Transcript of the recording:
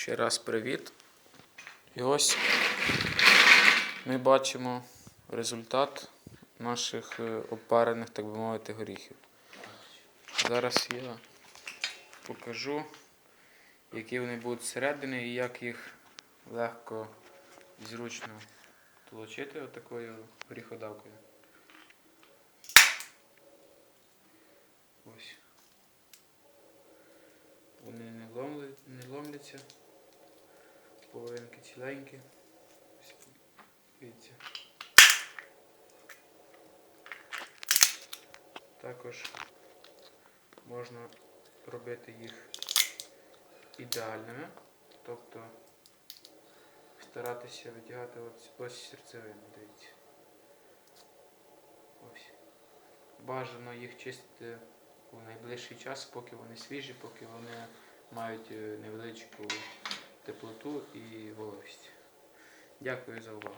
Ще раз привіт. І ось ми бачимо результат наших е, опарених, так би мовити, горіхів. Зараз я покажу, які вони будуть зсередини і як їх легко і зручно толочити отакою горіходавкою. Ось. Вони не ломляться. Половинки ціленькі. Дивіться. Також можна робити їх ідеальними, тобто старатися витягати ось, ось серцевину, дивіться. Бажано їх чистити у найближчий час, поки вони свіжі, поки вони мають е, невеличку теплоту і вологість. Дякую за увагу.